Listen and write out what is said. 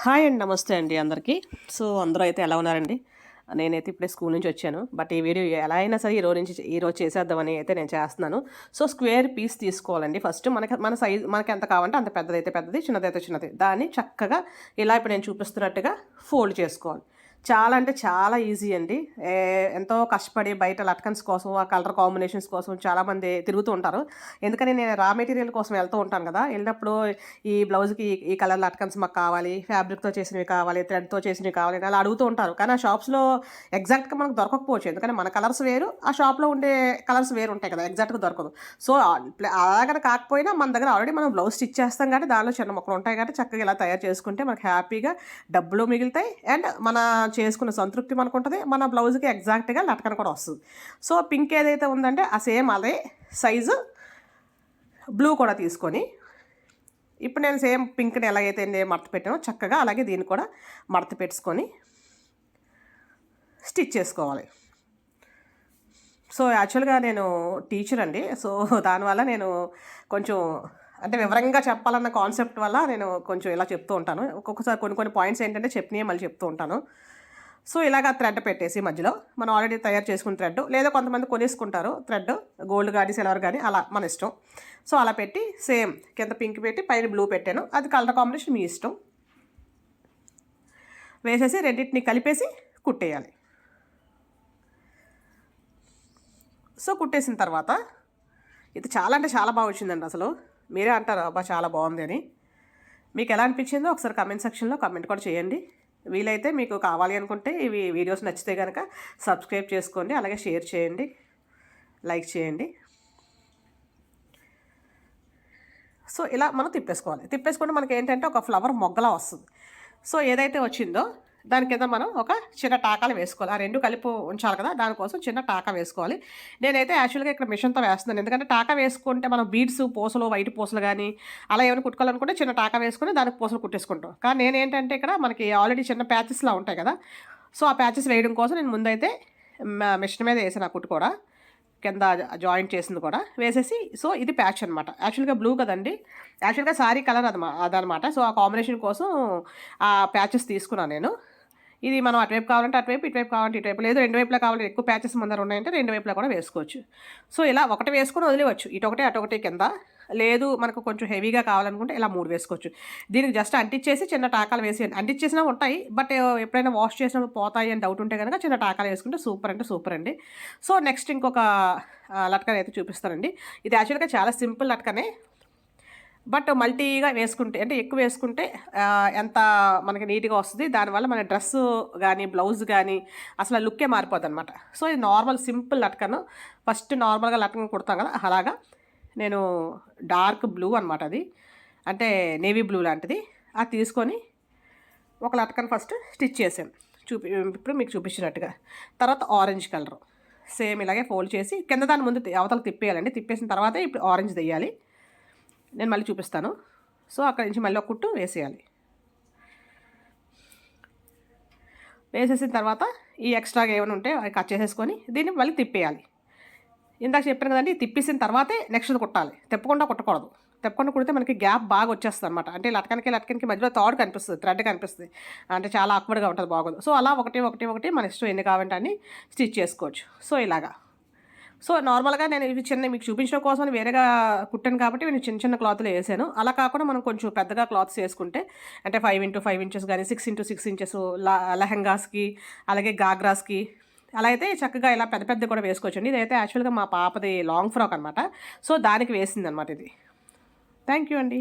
Hi అండి నమస్తే అండి అందరికీ. సో అందరూ అయితే ఎలా ఉన్నారండి? నేనైతే ఇప్పుడే స్కూల్ నుంచి వచ్చాను. బట్ ఈ వీడియో ఎలా అయినా సరే ఈరోజు నుంచి ఈరోజు చేసేద్దామని అయితే నేను చేస్తున్నాను. సో స్క్వేర్ పీస్ తీసుకోవాలండి. ఫస్ట్ మనకి మన సైజ్ మనకి ఎంత కావాలంటే అంత పెద్దదైతే పెద్దది చిన్నదైతే చిన్నది. దాన్ని చక్కగా ఇలా ఇప్పుడు నేను చూపిస్తున్నట్టుగా ఫోల్డ్ చేసుకోవాలి. చాలా అంటే చాలా ఈజీ అండి. ఎంతో కష్టపడి బయట లట్కన్స్ కోసం ఆ కలర్ కాంబినేషన్స్ కోసం చాలామంది తిరుగుతూ ఉంటారు. ఎందుకని నేను రా మెటీరియల్ కోసం వెళ్తూ ఉంటాను కదా వెళ్ళినప్పుడు ఈ బ్లౌజ్కి ఈ కలర్ లట్కన్స్ మాకు కావాలి ఫ్యాబ్రిక్తో చేసినవి కావాలి థ్రెడ్తో చేసినవి కావాలి అలా అడుగుతూ ఉంటారు. కానీ ఆ షాప్స్లో ఎగ్జాక్ట్గా మనకు దొరకకపోవచ్చు. ఎందుకంటే మన కలర్స్ వేరు ఆ షాప్లో ఉండే కలర్స్ వేరు ఉంటాయి కదా ఎగ్జాక్ట్గా దొరకదు. సో అలాగని కాకపోయినా మన దగ్గర ఆల్రెడీ మనం బ్లౌజ్ స్టిచ్ చేస్తాం కాబట్టి దానిలో చిన్న మొక్కలు ఉంటాయి కాబట్టి చక్కగా ఇలా తయారు చేసుకుంటే మనకు హ్యాపీగా డబ్బులు మిగులుతాయి. అండ్ మన చేసుకున్న సంతృప్తి మనకు ఉంటుంది మన బ్లౌజ్కి ఎగ్జాక్ట్గా లటకన కూడా వస్తుంది. సో పింక్ ఏదైతే ఉందంటే ఆ సేమ్ అదే సైజు బ్లూ కూడా తీసుకొని ఇప్పుడు నేను సేమ్ పింక్ని ఎలాగైతే నేను మడత పెట్టానో చక్కగా అలాగే దీన్ని కూడా మడత పెట్టుకొని స్టిచ్ చేసుకోవాలి. సో యాక్చువల్గా నేను టీచర్ అండి. సో దానివల్ల నేను కొంచెం అంటే వివరంగా చెప్పాలన్న కాన్సెప్ట్ వల్ల నేను కొంచెం ఇలా చెప్తూ ఉంటాను. ఒక్కొక్కసారి కొన్ని కొన్ని పాయింట్స్ ఏంటంటే చెప్పినవి మళ్ళీ చెప్తూ ఉంటాను. సో ఇలాగ థ్రెడ్ పెట్టేసి మధ్యలో మనం ఆల్రెడీ తయారు చేసుకున్న థ్రెడ్ లేదా కొంతమంది కొనేసుకుంటారు థ్రెడ్ గోల్డ్ కానీ సిల్వర్ కానీ అలా మన ఇష్టం. సో అలా పెట్టి సేమ్ కింద పింక్ పెట్టి పైన బ్లూ పెట్టాను. అది కలర్ కాంబినేషన్ మీ ఇష్టం. వేసేసి రెండింటిని కలిపేసి కుట్టేయాలి. సో కుట్టేసిన తర్వాత ఇది చాలా అంటే చాలా బాగా వచ్చిందండి అసలు. మీరే అంటారు అబ్బా చాలా బాగుంది అని. మీకు ఎలా అనిపించిందో ఒకసారి కమెంట్ సెక్షన్లో కమెంట్ కూడా చేయండి. వీలైతే మీకు కావాలి అనుకుంటే ఇవి వీడియోస్ నచ్చితే కనుక సబ్స్క్రైబ్ చేసుకోండి అలాగే షేర్ చేయండి లైక్ చేయండి. సో ఇలా మనం తిప్పేసుకోవాలి. తిప్పేసుకుంటే మనకి ఏంటంటే ఒక ఫ్లవర్ మొగ్గలా వస్తుంది. సో ఏదైతే వచ్చిందో దాని కింద మనం ఒక చిన్న టాకాలు వేసుకోవాలి. ఆ రెండు కలిపి ఉంచాలి కదా దానికోసం చిన్న టాకా వేసుకోవాలి. నేనైతే యాక్చువల్గా ఇక్కడ మిషన్తో వేస్తున్నాను. ఎందుకంటే టాకా వేసుకుంటే మనం బీడ్స్ పూసలు వైట్ పూసలు కానీ అలా ఏమైనా కుట్టుకోవాలనుకుంటే చిన్న టాకా వేసుకుని దానికి పూసలు కుట్టేసుకుంటాం. కానీ నేను ఏంటంటే ఇక్కడ మనకి ఆల్రెడీ చిన్న ప్యాచెస్లా ఉంటాయి కదా సో ఆ ప్యాచెస్ వేయడం కోసం నేను ముందైతే మిషన్ మీద వేసాను ఆ కుట్టు కూడా. కింద జాయింట్ చేసింది కూడా. వేసేసి సో ఇది ప్యాచ్ అనమాట యాక్చువల్గా బ్లూ కదండి. యాక్చువల్గా సారీ కలర్ అదమా అదనమాట. సో ఆ కాంబినేషన్ కోసం ఆ ప్యాచెస్ తీసుకున్నాను నేను. ఇది మనం అటువైపు కావాలంటే అటువైపు ఇటువైపు కావాలంటే ఇటువైపు. లేదు రెండు వైపులా కావాలంటే ఎక్కువ ప్యాచెస్ ముందర ఉన్నాయంటే రెండు వైపులా కూడా వేసుకోవచ్చు. సో ఇలా ఒకటి వేసుకొని వదిలేవచ్చు ఇటొకటి అటొకటి కింద. లేదు మనకు కొంచెం హెవీగా కావాలనుకుంటే ఇలా మూడు వేసుకోవచ్చు. దీనికి జస్ట్ అంటించేసి చిన్న టాకాలు వేసి అంటించేసినా ఉంటాయి బట్ ఎప్పుడైనా వాష్ చేసినప్పుడు పోతాయి అని డౌట్ ఉంటే కనుక చిన్న టాకాలు వేసుకుంటే సూపర్ అంటే సూపర్ అండి. సో నెక్స్ట్ ఇంకొక లట్కనైతే లట్కన్ అయితే చూపిస్తానండి. ఇది యాక్చువల్గా చాలా సింపుల్ లట్కనే. బట్ మల్టీగా వేసుకుంటే అంటే ఎక్కువ వేసుకుంటే ఎంత మనకి నీట్గా వస్తుంది. దానివల్ల మన డ్రెస్ కానీ బ్లౌజ్ కానీ అసలు లుక్కే మారిపోద్ది అనమాట సో ఇది నార్మల్ సింపుల్ లట్కను. ఫస్ట్ నార్మల్గా లట్కన్ కుడతాం కదా అలాగా. నేను డార్క్ బ్లూ అనమాట అది. అంటే నేవీ బ్లూ లాంటిది. అది తీసుకొని ఒక లట్కన్ ఫస్ట్ స్టిచ్ చేసాం చూపి ఇప్పుడు మీకు చూపించినట్టుగా. తర్వాత ఆరెంజ్ కలర్. సేమ్ ఇలాగే ఫోల్డ్ చేసి కింద దాని ముందు అవతల తిప్పేయాలండి. తిప్పేసిన తర్వాత ఇప్పుడు ఆరెంజ్ తెయ్యాలి. నేను మళ్ళీ చూపిస్తాను. సో అక్కడి నుంచి మళ్ళీ ఒక కుట్టు వేసేయాలి. వేసేసిన తర్వాత ఈ ఎక్స్ట్రాగా ఏమైనా ఉంటే అవి కట్ చేసేసుకొని దీన్ని మళ్ళీ తిప్పేయాలి. ఇందాక చెప్పాను కదండి తిప్పేసిన తర్వాతే నెక్స్ట్ కుట్టాలి. తెప్పకుండా కుట్టకూడదు. తెప్పకుండా కుడితే మనకి గ్యాప్ బాగా వచ్చేస్తుంది అనమాట అంటే లటకనికి లటకనికి మధ్యలో థాడ్ కనిపిస్తుంది థ్రెడ్ కనిపిస్తుంది. అంటే చాలా ఆక్వర్డ్గా ఉంటుంది బాగోదు. సో అలా ఒకటి ఒకటి ఒకటి మన ఇష్టం ఎన్ని కావాలంటే అని స్టిచ్ చేసుకోవచ్చు. సో ఇలాగా. సో నార్మల్గా నేను ఇవి చిన్న మీకు చూపించడం కోసం వేరేగా కుట్టాను కాబట్టి నేను చిన్న చిన్న క్లాత్లు వేసాను. అలా కాకుండా మనం కొంచెం పెద్దగా క్లాత్స్ వేసుకుంటే అంటే ఫైవ్ ఇంటూ ఫైవ్ ఇంచెస్ కానీ సిక్స్ ఇంటూ సిక్స్ ఇంచెస్ లెహంగాస్కి అలాగే గాగ్రాస్కి అలా అయితే చక్కగా ఇలా పెద్ద పెద్ద కూడా వేసుకోవచ్చండి. ఇదైతే యాక్చువల్గా మా పాపది లాంగ్ ఫ్రాక్ అనమాట సో దానికి వేసింది అనమాట ఇది. థ్యాంక్ యూ అండి.